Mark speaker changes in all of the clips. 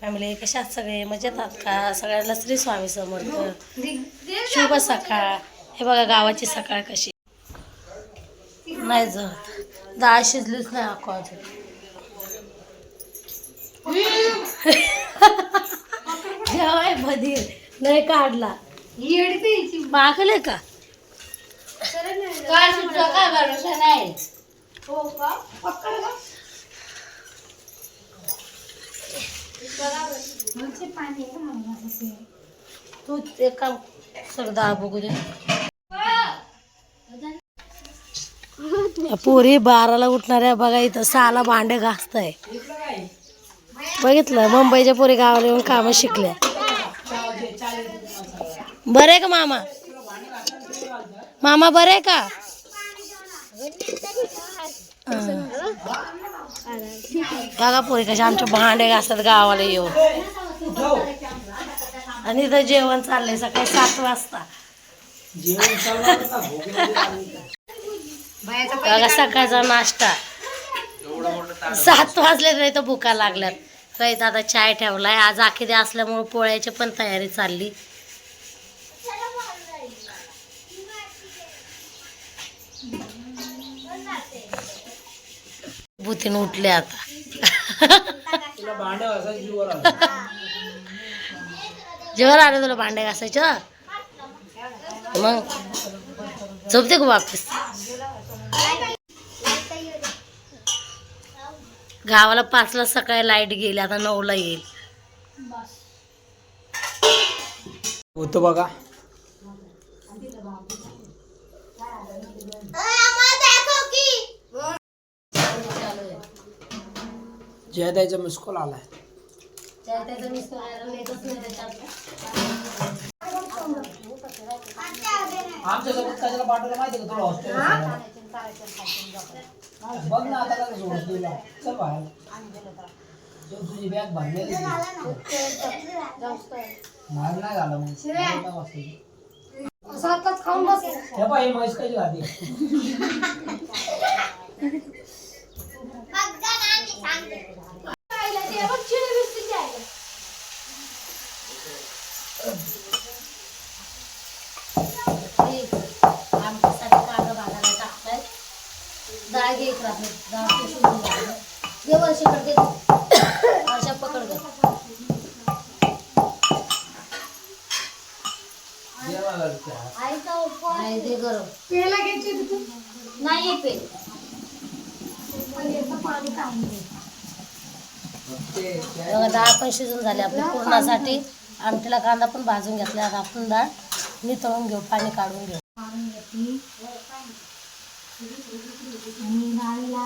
Speaker 1: Family कशात सगळे मजेत आहात का? सगळ्यांना श्री स्वामी समर्थ. शुभ सकाळ. हे बघा गावाची सकाळ कशी. नाही जळत डाळ शिजलीच नाही अको अजून. जेवाय बधीर नाही काढला. मागले का?
Speaker 2: काय सुद्धा काय भरोसा नाही.
Speaker 1: तू ते काम बघू दे. पोरी बाराला उठणाऱ्या बघा इथं सहाला भांडे घासताय. बघितलं? मुंबईच्या पोरी गावाला येऊन कामं शिकल्या. बरे का मामा? मामा बरे का. बघा पोरी कशा आमचे भांडे घासतात गावाला येऊन. आणि इथं जेवण चाललंय सकाळी सात वाजता. बघा सकाळचा नाश्ता. सात वाजले नाही तर भुका लागल्यात. काही आता चाय ठेवलाय. आज आखिदे असल्यामुळे पोळ्याची पण तयारी चालली. भूतीन उठले आता. जेवण आलं तुला भांडे घासायचं? मग झोपते का वापस? गावाला पाचला सकाळी लाइट गेली आता नऊला येईल.
Speaker 3: होतं बघा. जयदाईचा मिस कॉल आलाय आमच्या सोबत कशाला पाठवलं माहिती का तुला हॉस्टेल बघ ना आता कसं सोडत तुला चल बाहेर जो तुझी बॅग भरलेली मार नाही झालं मग नऊ वाजता. हे पाय ही। म्हैस कशी खाते
Speaker 1: डाळ घे इकडं आपली डाळ शिजून घे. घे पकड नाही पे बघा डाळ पण शिजून झाली आपली पूर्णासाठी आमटीला कांदा पण भाजून घेतला आपण डाळ नितळून घेऊ पाणी काढून घेऊ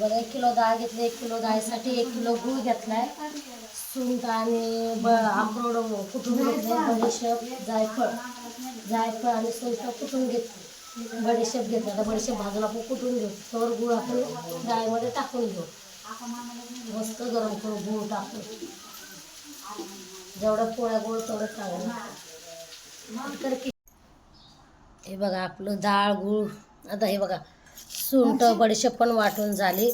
Speaker 1: बघा एक किलो डाळ घेतली एक किलो डाळीसाठी एक किलो गूळ घेतलाय. सुंठ आणि ब अक्रोड कुटून घेतले बडीशेप जायफळ. जायफळ आणि सुंठ कुटून घेतली बडीशेप घेतला तर बडीशेप भाजून आपण कुटून घेऊ? तर गूळ आपण डाळीमध्ये टाकून घेऊ. मस्त गरम करू गूळ टाकून. जेवढं पोळ्या गोळ तेवढं चांगलं तर हे बघा आपलं डाळ गूळ. आता हे बघा सुंठ बडीशेप पण वाटून झाली.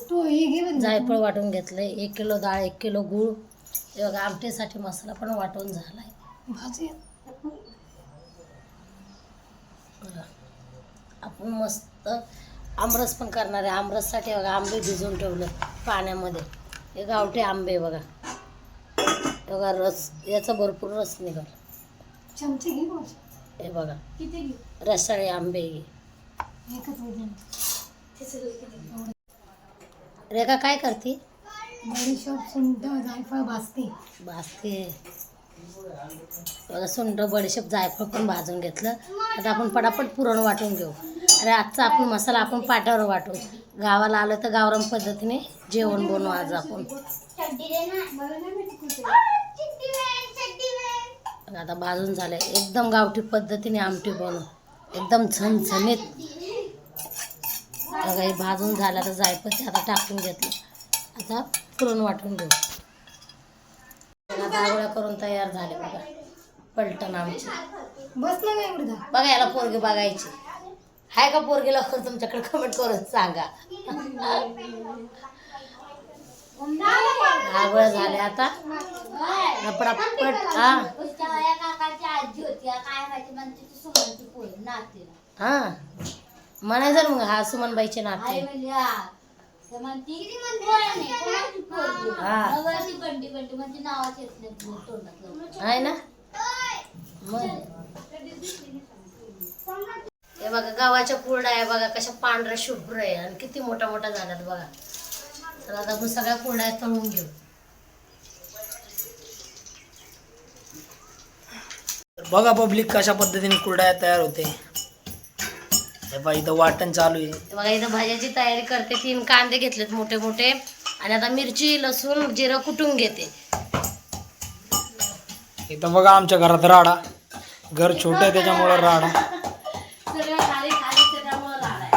Speaker 1: जायफळ वाटून घेतलंय. एक किलो डाळ एक किलो गूळ. हे बघा आमटीसाठी मसाला पण वाटून झालाय. बघा. आपण मस्त आमरस पण करणार आहे. आमरससाठी बघा आंबे भिजवून ठेवले पाण्यामध्ये. हे गावठी आंबे बघा. बघा रस याचा भरपूर रस निघाल. हे बघा. रसाळे आंबे हे. रेखा काय करते? भाजते. बघा सुंड बडीशेप जायफळ पण भाजून घेतलं. आता आपण पटापट पुरण वाटून घेऊ. अरे आजचा आपण मसाला आपण पाट्यावर वाटू. गावाला आलं तर गावरान पद्धतीने जेवण बनवू आज आपण. आता भाजून झाले. एकदम गावठी पद्धतीने आमटी बनव. एकदम झणझणीत. बघा हे भाजून झालं तर जायपत्ती आता टाकून घेतलं. आता पुरण वाटून घेऊ. आता आगोळ्या करून तयार झाले बघा पलटण आमची.
Speaker 2: बसलं नाही एवढं?
Speaker 1: बघा याला पोरगी बघायची. हाय का पोरगी? लवकर तुमच्याकडे कमेंट करून सांगा. आगोळ्या झाले आता. पटापट हा.
Speaker 2: काकाची आजी होती. काय माहिती म्हणते ती
Speaker 1: हा. म्हणायचं मग हा सुमनबाईचे
Speaker 2: आई
Speaker 1: नाते. आहे ना? मग. हे बघा गव्हाच्या कुरड्या आहे बघा कशा पांढऱ्या शुभ्र आहे. आणि किती मोठ्या मोठ्या झाल्यात बघा. तर आता आपण सगळ्या कुरड्या तळून घेऊ.
Speaker 3: बघा पब्लिक कशा पद्धतीने कुरड्या तयार होते. हे इथं वाटण चालू आहे.
Speaker 1: बघा इथं भाज्याची तयारी करते. तीन कांदे घेतलेत मोठे मोठे. आणि आता मिरची लसूण जिरं कुटून घेते.
Speaker 3: इथं बघा आमच्या घरात राडा. घर छोटं आहे त्याच्यामुळं राडा.
Speaker 1: सगळं खाली खाली त्याच्यामुळं झालाय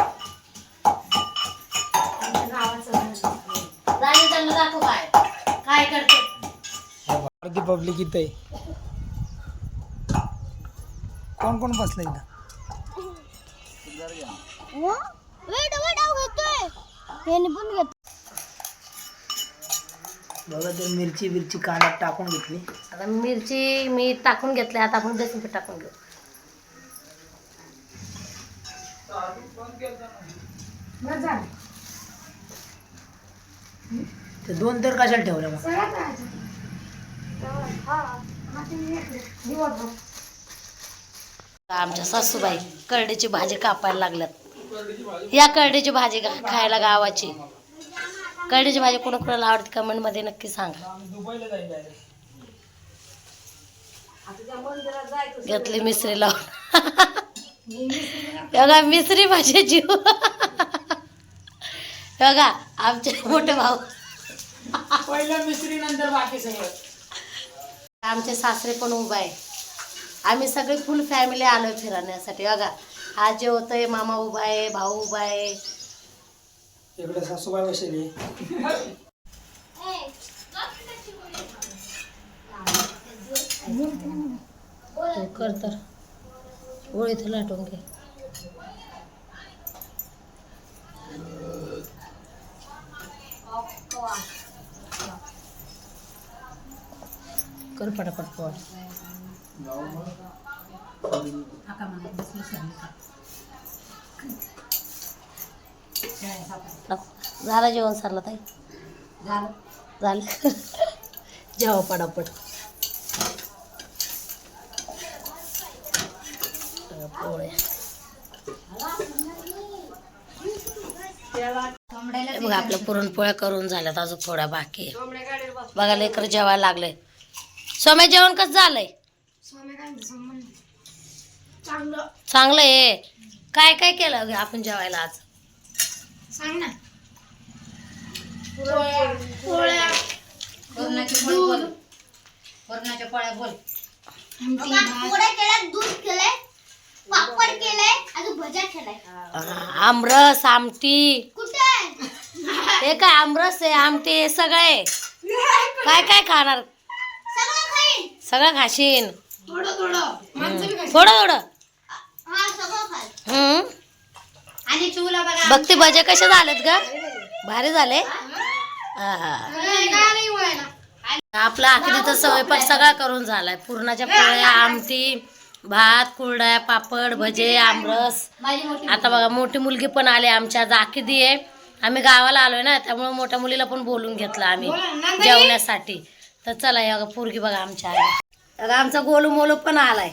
Speaker 1: राणी त्यांना दाखव काय. काय करते.
Speaker 3: हे पहा, अर्धी पब्लिक इथं आहे. कोण कोण बसलं इथं? बघा ते मिरची बिरची कांद्यात टाकून घेतली.
Speaker 1: आता मिरची मी टाकून घेतली आता आपण बेसन पीठ टाकून घेऊ.
Speaker 3: ते दोन तर कशाला ठेवल्या मग?
Speaker 1: आमच्या सासूबाई करडीची भाजी कापायला लागल्यात. या करडीची भाजी खायला गावाची. करडीची भाजी कोणा कोणाला आवडते कमेंटमध्ये नक्की सांगा. घेतली मिसरी लावून. बघा मिसरी भाजी जीव. बघा आमचे मोठे भाऊ.
Speaker 3: पहिलं मिसरी नंतर बाकी सगळं.
Speaker 1: आमचे सासरे पण उभा आहे आम्ही सगळी फुल फॅमिली आलोय फिरण्यासाठी. बघा हा जे होतंय मामा उभा आहे भाऊ उभा आहे.
Speaker 3: इकडे सासूबाई बसली.
Speaker 1: कर तर. गोळीत लाटून घे. कर पटापट पोट झालं जेवण सरला ताई? झालं. जेवा पटापट पोळ्या हे बघा आपल्या पुरणपोळ्या करून झाल्यात अजून थोड्या बाकी बघा लेकर जेवायला लागले. सोम्या जेवण कसं झालंय? चांगलं आहे. काय काय केलं आपण जेवायला आज?
Speaker 2: सांग ना पोळ्या केल्या दूध केलंय पापड केलंय अजून भज्या केलाय
Speaker 1: आ- आमरस आमटी.
Speaker 2: कुठे
Speaker 1: हे काय आमरस आहे आमटी सगळे काय काय खाणार?
Speaker 2: सगळं
Speaker 1: खाशीन.
Speaker 2: थोडं थोडं.
Speaker 1: थोडं थोडं.
Speaker 2: हा सगळं खाईन
Speaker 1: हम्म
Speaker 2: आणि चुला बघा
Speaker 1: बघते भजे कसे झालेत ग. भारी झाले. आहा.
Speaker 2: नाही व्हायला
Speaker 1: आपला आखरीचा स्वयंपाक सगळा करून झालाय. पुरणाच्या पोळ्या आमटी भात कुरड्या पापड भजे आमरस.
Speaker 2: माझी मोठी
Speaker 1: आता बघा मोठी मुलगी पण आली आमच्या आज आखिदी आहे. आम्ही गावाला आलोय ना त्यामुळे मोठ्या मुलीला पण बोलून घेतलं आम्ही जेवण्यासाठी. तर चला या पोरगी बघा आमच्या आली आता आमचा गोलू मोलू पण आलाय.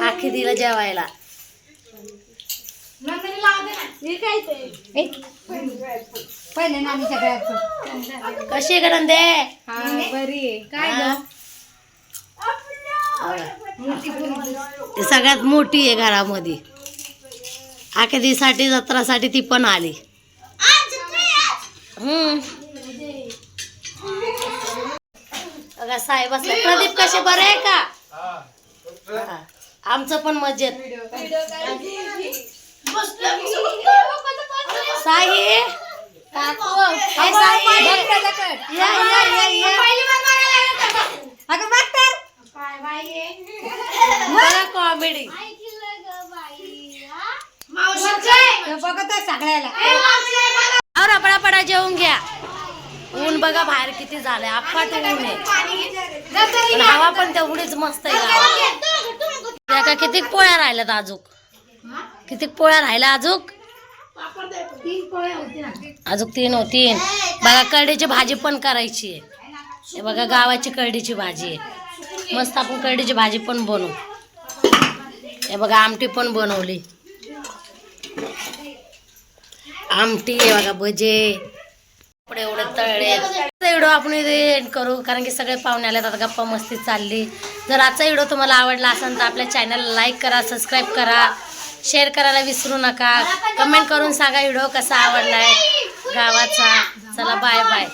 Speaker 1: आखिदीला जेवायला.
Speaker 2: पहिले नानी सगळ्यात
Speaker 1: कशी आहे का नंदे?
Speaker 2: बरी आहे. काय
Speaker 1: हा? ती सगळ्यात मोठी आहे घरामध्ये. आखिदीसाठी जत्रासाठी ती पण आली. हम्म. बघा साहेब असले. प्रदीप कसे बरे आहे का? हा. आमचं पण मजेत. साई काकू हे साई. या या या या. बघा कॉमेडी और आपडा पडा जेवून घ्या. ऊन बघा बाहेर किती झालंय. अफाट ऊन आहे. पण हवा पण तेवढीच मस्त आहे. का किती पोळ्या राहिल्यात अजूक किती पोळ्या राहिल्या अजूक अजूक तीन हो तीन बघा करडीची भाजी पण करायची आहे. हे बघा गावाची करडीची भाजी आहे. मस्त आपण करडीची भाजी पण बनवू. हे बघा आमटी पण बनवली. आमटी आहे बघा भजे. कपडे एवढे तळले. व्हिडिओ आपण इथे एंड करू कारण की सगळे पाहुणे आले आता गप्पा मस्ती चालली. जर आजचा व्हिडिओ तुम्हाला आवडला असेल तर आपल्या चॅनलला लाईक करा सबस्क्राईब करा. शेअर करायला विसरू नका. कमेंट करून सांगा व्हिडिओ कसा आवडलाय गावाचा. चला बाय बाय